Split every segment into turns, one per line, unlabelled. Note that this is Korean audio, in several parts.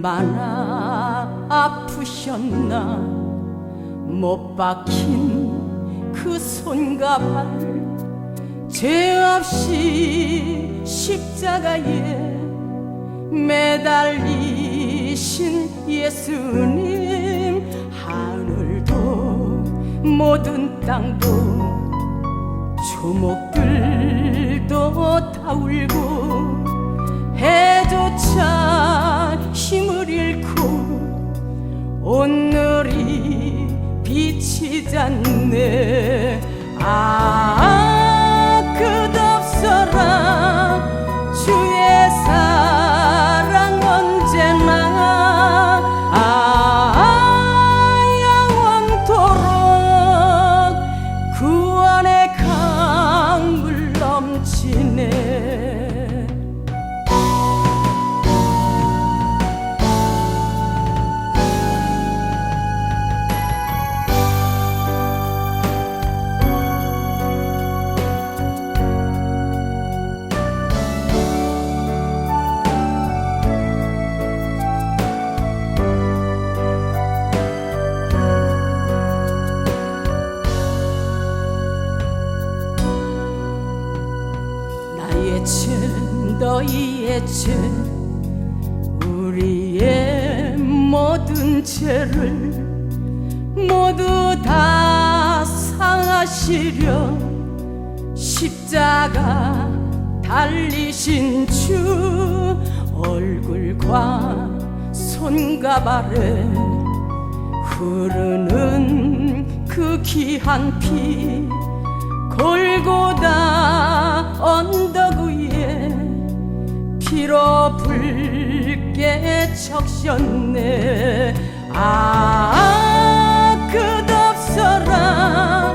얼마나 아프셨나. 못 박힌 그 손과 발죄 없이 십자가에 매달리신 예수님 하늘도 모든 땅도 조목들도 다 울고 해 비치지 않네. 아 죄 너희의 죄 우리의 모든 죄를 모두 다 상하시려 십자가 달리신 주 얼굴과 손과 발에 흐르는 그 귀한 피 피로 붉게 적셨네. 아 끝없어라.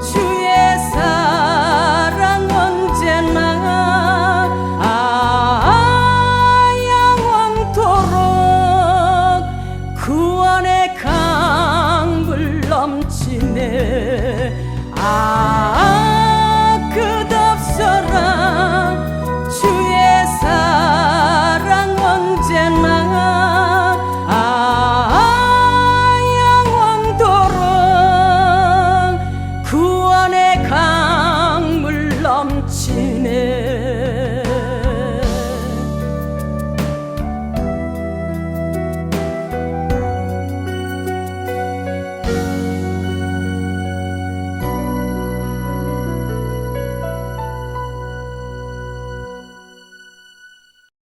주의 사랑 언제나. 아 영원토록 구원의 강물 넘치네. 아